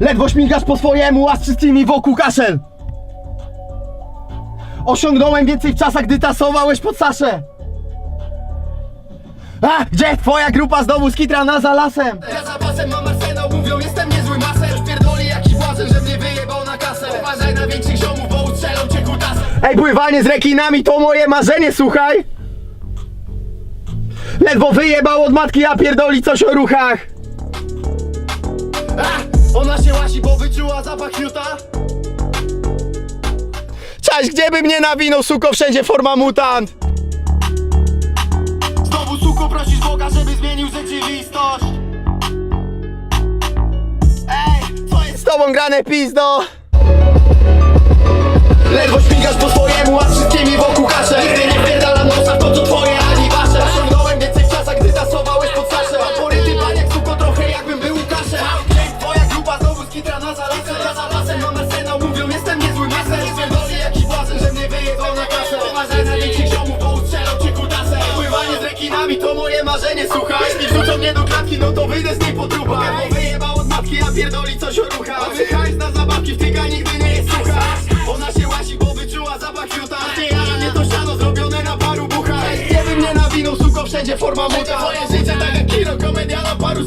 Ledwo śmigasz po swojemu, a z wszystkimi wokół kaszel Osiągnąłem więcej w czasach, gdy tasowałeś pod Saszę A, gdzie twoja grupa znowu skitrana za lasem? Ja za pasem mam arsenał, mówią jestem niezły maser Pierdoli jakiś błazen, że mnie wyjebał na kasę Uważaj na większych ziomów, bo ustrzelą cię kutasem Ej, pływanie z rekinami to moje marzenie, słuchaj! Ledwo wyjebał od matki, a pierdoli coś o ruchach! A, Ona się łasi, bo wyczuła zapach fiuta Cześć, gdzie by mnie nawinął, suko, wszędzie forma mutant! Znowu suko prosisz Boga, żeby zmienił rzeczywistość Ej, co jest Z tobą grane pizdo! Skitrana za lasem Ja za lasem mam arsenał, mówią jestem niezły maser Pierdolę jakiś błazen, że mnie wyjebał na kasę. Uważaj na większych ziomów, bo ustrzelą cię kutasem Pływanie z rekinami to moje marzenie, słuchaj. Jeśli wrzucą mnie do klatki, no to wyjdę z niej po trupach. Bo wyjebał od matki, a pierdoli coś o A wychajs na zabawki, w tyga nigdy nie jest sucha. Ona się łasi, bo wyczuła zapach fiuta A ty jara mnie to siano zrobione na paru buchach. By mnie nawinął, suko, wszędzie forma muta Moje życie tak jak kino, komedia na paru